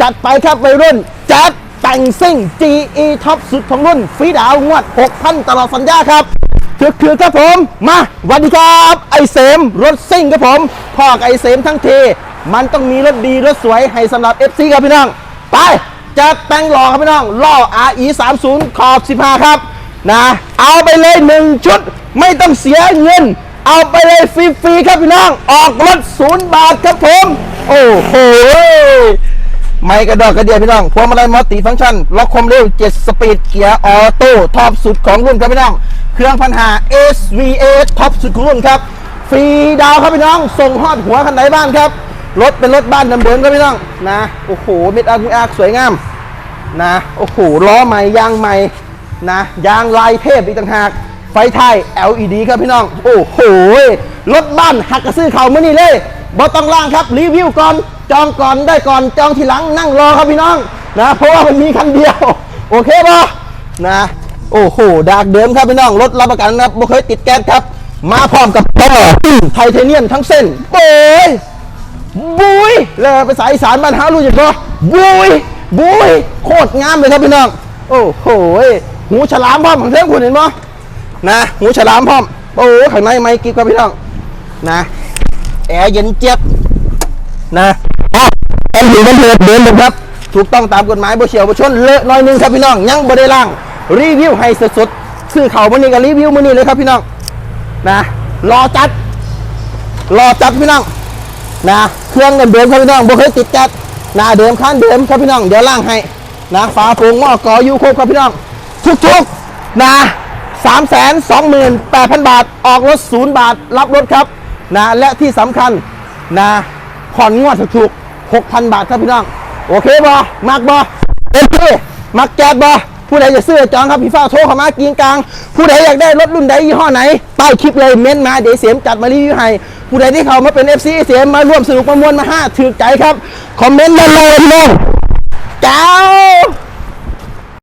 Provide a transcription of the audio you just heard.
จัดไปครับวัยรุ่นจัดแต่งซิ่ง GE ท็อปสุดของรุ่นฟรีดาวงวด 6,000 ตลอดสัญญาครับถือคือครับผม มาวัสดีครับ ไอเสมรถซิ่งครับผมพ่อกไอเสมทั้งทีมันต้องมีรถดีรถสวยให้สำหรับ FC ครับพี่น้อง ไปจัดแต่งหล่อครับพี่น้องล่อ RE 3 0ขอบ 15 ครับนะเอาไปเลย 1 ชุด ไม่ต้องเสียเงิน เอาไปเลยฟรีๆครับพี่น้อง ออกรถศูนย์บาทครับผม โอ้โห ไม่กระดอกกระเดียพี่น้องพวงมาลัยมัลติฟังก์ชันล็อกความเร็ว 7 สปีดเกียร์ออโต้ท็อปสุดของรุ่นครับพี่น้อง เครื่องพันหา SVA ท็อปสุดของรุ่นครับ ฟรีดาวครับพี่น้อง ส่งฮอดหัวคันไหนบ้านครับ รถเป็นรถบ้านเดิมครับพี่น้องนะ โอ้โหเม็ดอาร์กอาร์สวยงามนะ โอ้โหล้อใหม่ยางใหม่นะยางลายเทพอีกต่างหากไฟท้าย LED ครับพี่น้อง โอ้โหรถบ้านหักกระซื้อเขาเมื่อนี้เลย บอต้องล่างครับรีวิวก่อนจองก่อนได้ก่อนจองทีหลังนั่งรอครับพี่น้องนะเพราะว่ามันมีคันเดียว โอเคปะนะโอ้โหดากเดิมครับพี่น้องรถรับประกันนะครับไม่เคยติดแก๊สครับ มาพร้อมกับท่อไทเทเนียมทั้งเส้นโอ้ยบุยแล้วไปสายอีสารบ้านฮารู้จักบ่บุยบุยโคตรงามเลยครับพี่น้องโอ้โหหูฉลามพร้อมของเท่งคุณเห็นบ่นะหูฉลามพร้อมโอ้ข้างในไม่กิ๊บครับพี่น้องนะ แอร์เย็นเจี๊ยบนะอะแอร์อยู่บนเถิดเดินเลยครับ ถูกต้องตามกฎหมายบ่เฉียวบ่ชนเลอะหน้อยหนึงครับพี่น้องยังบ่ได้ล่าง รีวิวให้สดๆซื้อเขามื่อนี้กับรีวิวมื่อนี้เลยครับพี่น้องนะรอจัด รอจัดพี่น้องนะเครื่องเดิมๆครับพี่น้องบ่เคยติดจัดนะเดิมคันเดิมครับพี่น้องเดี๋ยวล่างให้นะฝาโปร่งหม้อกอยูครบครับพี่น้องทุกๆนะสามแสนสองหมื่นแปดพันบาท ออกรถศูนย์บาท รับรถครับ นะและที่สำคัญนะผ่อนงวดถูกๆหกพันบาทครับพี่น้อง โอเคบอมักบอเอ็มพีมักแก๊สบอผู้ใดจะซื้อจองครับพี่ฟ้าโทรเข้ามากินกลาง ผู้ใดอยากได้รถรุ่นใดยี่ห้อไหนใต้คลิปเลยเม้นมาเดี๋ยวเสียมจัดมารีวิวให้ผู้ใดที่เขามาเป็น FC เสียมมาร่วมสนุกประมวลมาห้าถือใจครับ คอมเมนต์มาเลยพี่น้องเจ้า